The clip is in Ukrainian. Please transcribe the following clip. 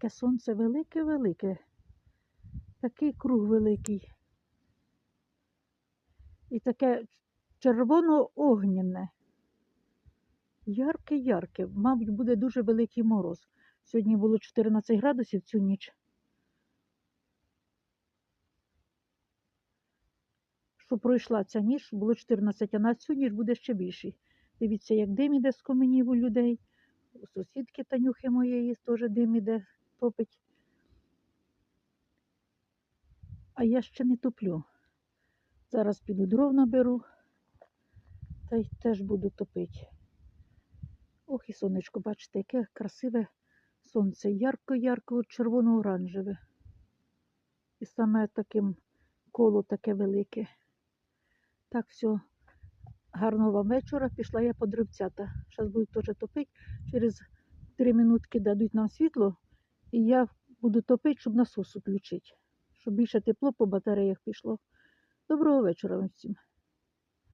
Таке сонце велике-велике. Такий круг великий. І таке червоно-огняне. Ярке-ярке. Мабуть, буде дуже великий мороз. Сьогодні було 14 градусів цю ніч. Що пройшла ця ніч, було 14, а на цю ніч буде ще більший. Дивіться, як дим іде з коминів у людей. У сусідки Танюхи моєї теж дим іде, топить. А я ще не топлю. Зараз піду дров наберу та й теж буду топити. Ох і сонечко, бачите, яке красиве сонце, ярко-ярко червоно-оранжеве. І саме таким коло таке велике. Так, все. Гарного вам вечора. Пішла я по древцята. Зараз будуть теж топити. Через три минутки дадуть нам світло, і я буду топити, щоб насос включити, щоб більше тепло по батареях пішло. Доброго вечора вам всім.